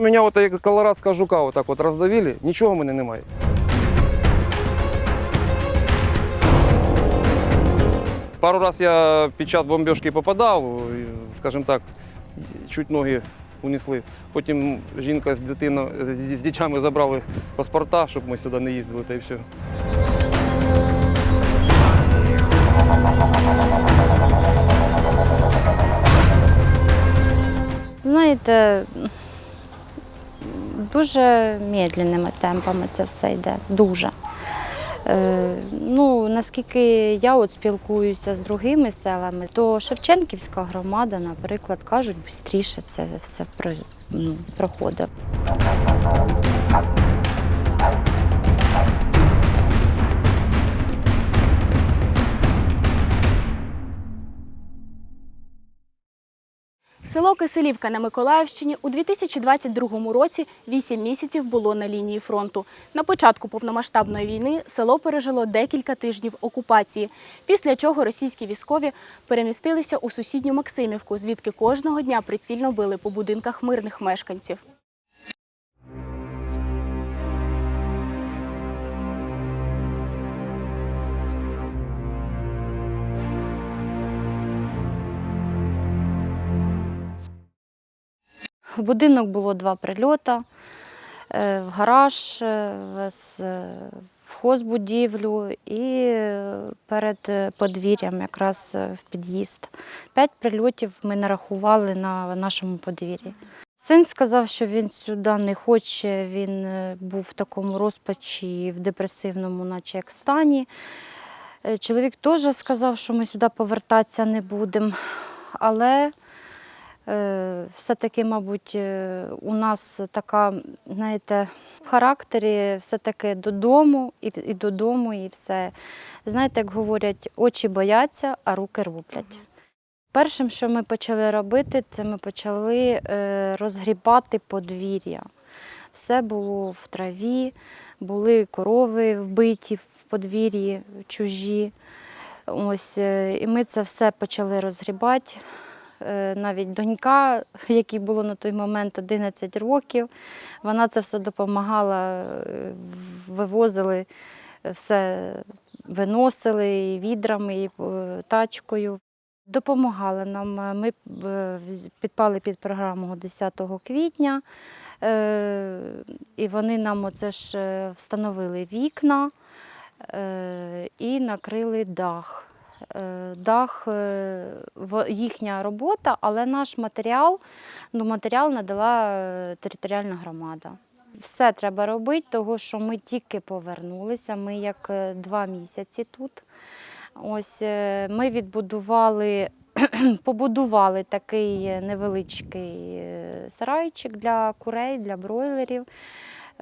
Мене от як колорадська жука отак от роздавили, нічого в мене немає. Пару раз я під час бомбіжки попадав, скажімо так, чуть ноги унесли. Потім жінка з дитиною, з- дітьми забрали паспорта, щоб ми сюди не їздили, та й все. Знаєте, дуже медленними темпами це все йде. Дуже. Е, ну, наскільки я от спілкуюся з другими селами, то Шевченківська громада, наприклад, кажуть, швидше це все ну, проходить. Село Киселівка на Миколаївщині у 2022 році 8 місяців було на лінії фронту. На початку повномасштабної війни село пережило декілька тижнів окупації, після чого російські військові перемістилися у сусідню Максимівку, звідки кожного дня прицільно били по будинках мирних мешканців. В будинок було два прильоти, е, в гараж, е, в е, хозбудівлю і перед подвір'ям, якраз в під'їзд. П'ять прильотів ми нарахували на нашому подвір'ї. Син сказав, що він сюди не хоче, він був в такому розпачі, в депресивному, наче як стані. Чоловік теж сказав, що ми сюди повертатися не будемо. Але Все-таки, мабуть, е, у нас така, знаєте, в характері все-таки додому і, і додому, і все. Знаєте, як говорять, очі бояться, а руки роблять. Першим, що ми почали робити, це ми почали е, розгрібати подвір'я. Все було в траві, були корови вбиті в подвір'ї чужі. Ось, е, і ми це все почали розгрібати. Е, Навіть донька, якій було на той момент 11 років, вона це все допомагала, е, вивозили, е, все виносили і відрами, і тачкою. Допомагали нам. Ми підпали під програму 10 квітня, і вони нам оце ж встановили вікна і накрили дах. Е, Дах е, їхня робота, але наш матеріал, ну, матеріал надала е, територіальна громада. Все треба робити, тому що ми тільки повернулися. Ми як два місяці тут. Ось ми відбудували, побудували такий невеличкий сарайчик для курей, для бройлерів.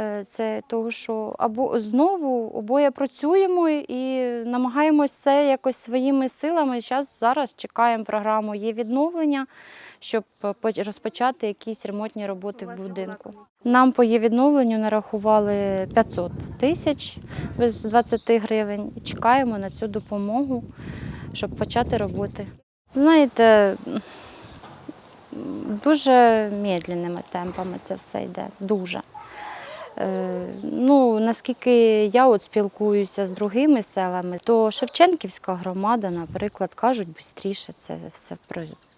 Е, Це того, що або знову обоє працюємо і намагаємось все якось своїми силами. Зараз зараз чекаємо програму є відновлення, щоб розпочати якісь ремонтні роботи в будинку. Нам по є відновленню нарахували 500 тисяч без 20 гривень. І чекаємо на цю допомогу, щоб почати роботи. Знаєте, дуже медленними темпами це все йде. Дуже. Е, Ну, наскільки я от спілкуюся з другими селами, то Шевченківська громада, наприклад, кажуть, швидше це все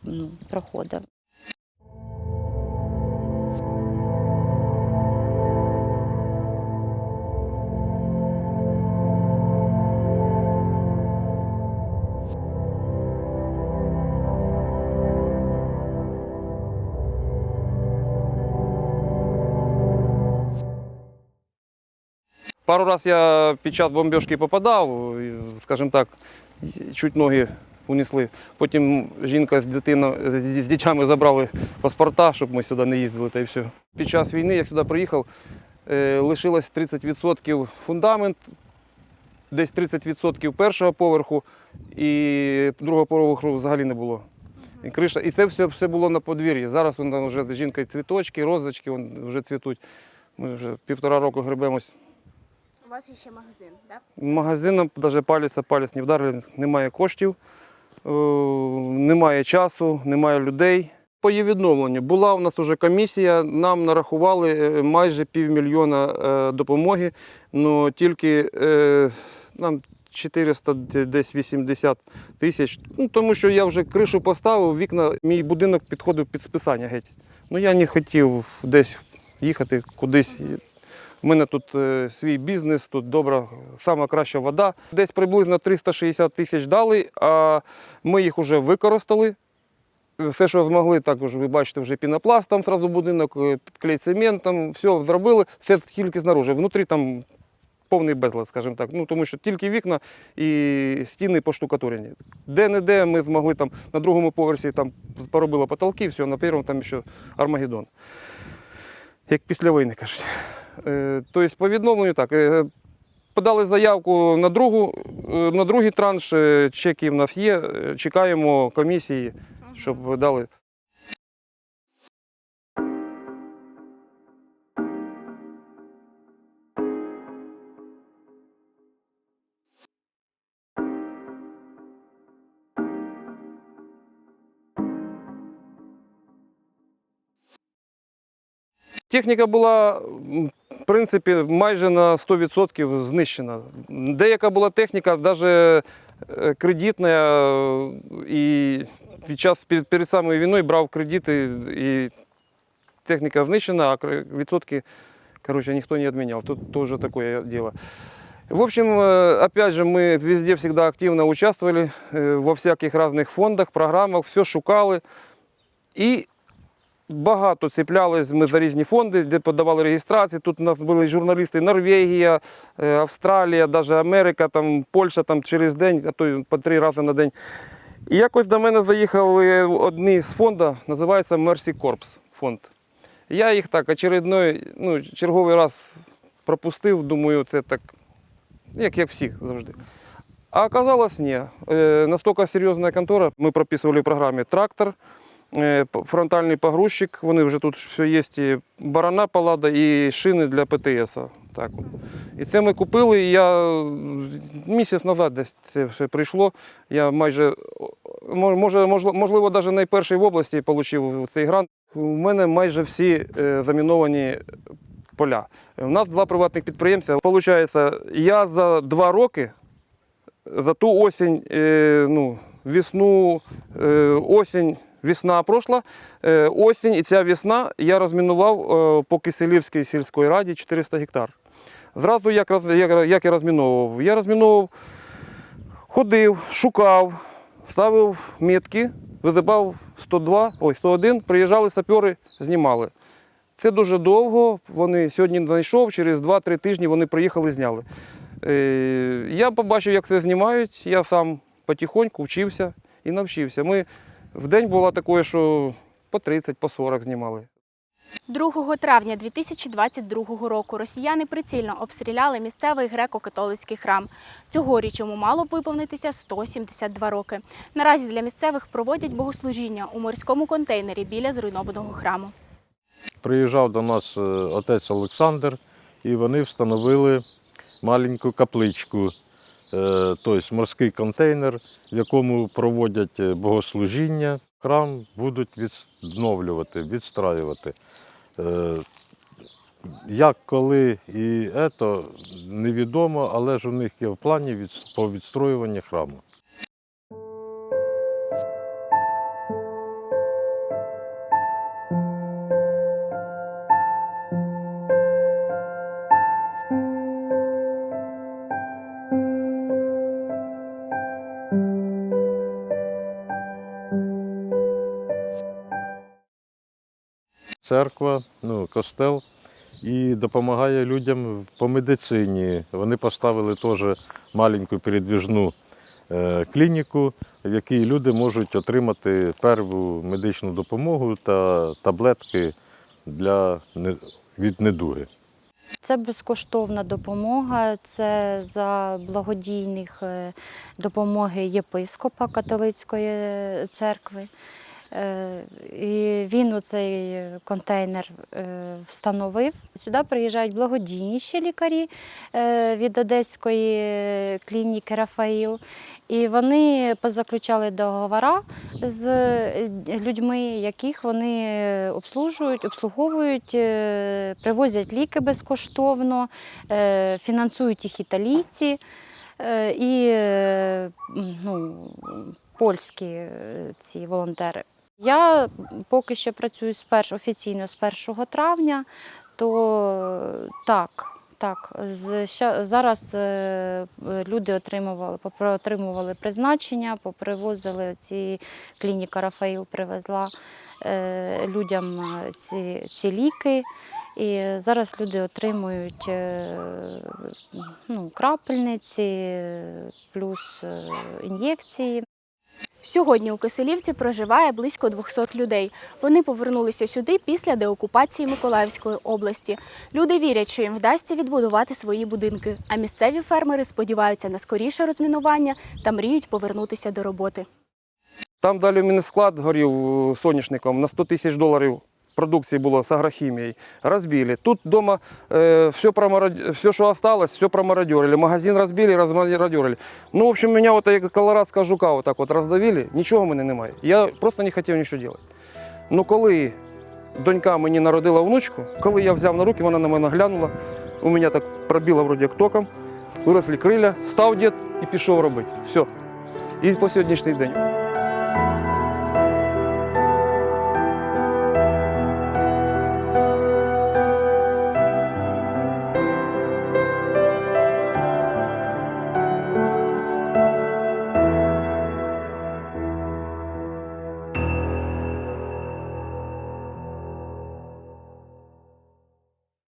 ну, проходить. Пару раз я під час бомбіжки попадав, скажімо так, чуть ноги унесли. Потім жінка з дитиною, з дітьми забрали паспорта, щоб ми сюди не їздили, та й все. Під час війни я сюди приїхав, е, лишилось 30% фундамент, десь 30% першого поверху, і другого поверху взагалі не було. І криша, і це все, все було на подвір'ї. Зараз вон, вже жінка цвіточки, розочки вже цвітуть. Ми вже півтора року гребемось. Вас є ще магазин, так? Магазином навіть палець, палець не вдарили, немає коштів, е, немає часу, немає людей. по її відновленню. Була у нас вже комісія, нам нарахували е, майже півмільйона е, допомоги, але тільки нам 400 десь 80 тисяч. Ну, тому що я вже кришу поставив, вікна, мій будинок підходив під списання геть. Ну я не хотів десь їхати кудись. У мене тут е, свій бізнес, тут добра, сама краща вода. Десь приблизно 360 тисяч дали, а ми їх вже використали. Все, що змогли, також ви бачите, вже пінопласт, там зразу будинок, е, клей цемент, там все зробили, все тільки знаружи. Внутрі там повний безлад, скажімо так. Ну, тому що тільки вікна і стіни поштукатурені. Де-не-де ми змогли там на другому поверсі там поробили потолки, все, на першому там ще Армагеддон. Як після війни, кажуть. Е, Тобто по відновленню так. е, Подали заявку на, другу, е, на другий транш, чеки в нас є, чекаємо комісії, щоб дали. Техніка була, в принципі, майже на 100% знищена. Деяка була техніка, навіть кредитна, е, і під час перед, перед самою війною брав кредити, і техніка знищена, а кр- відсотки, короче, ніхто не відміняв. Тут теж таке діло. В общем, э, опять же, мы везде всегда активно участвовали, э, во всяких разных фондах, программах, все шукали. І багато цеплялись за різні фонди, де подавали реєстрації. Тут у нас були журналісти Норвегія, е, Австралія, навіть Америка, там, Польща там, через день, а то по три рази на день. І якось до мене заїхали одні з фонду, називається Mercy Corps фонд. Я їх так очередной, ну, черговий раз пропустив, думаю, це так, як, як всіх завжди. А оказалось, ні. Е, настільки серйозна контора. Ми прописували в програмі трактор, фронтальний погрузчик. Вони вже тут все є, і барана палада, і шини для ПТС. Так. І це ми купили. І я місяць назад десь це все прийшло. Я майже, може, можливо, навіть найперший в області отримав цей грант. У мене майже всі е, заміновані поля. У нас два приватних підприємця. Получається, я за два роки за ту осінь, е, ну, весну, е, осінь, весна пройшла, е, осінь і ця весна я розмінував е, по Киселівській сільській раді 400 гектар. Зразу як, як, як я розміновував? Я розміновував, ходив, шукав, ставив метки, визивав 102, ой, 101, приїжджали сапери, знімали. Це дуже довго. Вони сьогодні знайшов, через 2-3 тижні вони приїхали, зняли. Е, Я побачив, як це знімають. Я сам потихоньку вчився і навчився. Ми в день було таке, що по 30, по 40 знімали. 2 травня 2022 року росіяни прицільно обстріляли місцевий греко-католицький храм. Цьогоріч йому мало б виповнитися 172 роки. Наразі для місцевих проводять богослужіння у морському контейнері біля зруйнованого храму. Приїжджав до нас е, отець Олександр, і вони встановили маленьку капличку, тобто морський контейнер, в якому проводять е, богослужіння. Храм будуть відновлювати, відстраювати. Е, Як, коли і це невідомо, але ж у них є в плані по відстроюванні храму. Церква, ну, костел і допомагає людям по медицині. Вони поставили теж маленьку передвіжну е, клініку, в якій люди можуть отримати перву медичну допомогу та таблетки для, від недуги. Це безкоштовна допомога, це за благодійних е, допомоги єпископа католицької церкви. Е, І він у цей контейнер е, встановив. Сюди приїжджають благодійні ще лікарі е, від одеської клініки Рафаїл. І вони позаключали договори з людьми, яких вони обслужують, обслуговують, привозять ліки безкоштовно, фінансують їх італійці і ну, польські ці волонтери. Я поки що працюю з перш, офіційно з 1 травня, то так. Так, ща, зараз е, люди отримували, отримували призначення, попривозили ці клініка Рафаїл привезла е, людям е, ці, ці ліки. І зараз люди отримують е, ну, крапельниці, плюс е, ін'єкції. Сьогодні у Киселівці проживає близько 200 людей. Вони повернулися сюди після деокупації Миколаївської області. Люди вірять, що їм вдасться відбудувати свої будинки, а місцеві фермери сподіваються на скоріше розмінування та мріють повернутися до роботи. Там далі мінісклад склад горів е, соняшником на 100 тисяч доларів. Продукції було з агрохімією. Розбили. Тут вдома э, все, промарод... все, что осталось, все промародерили. Магазин розбили, розмародерили. Ну, в общем, меня вот як колорадського жука вот так от роздавили, нічого в мене немає. Я просто не хотів нічого робити. Ну, коли донька мені народила внучку, коли я взяв на руки, вона на мене глянула, у мене так пробило вроді током, виросли криля, став дід і пішов робити. Все. І по сьогоднішній день.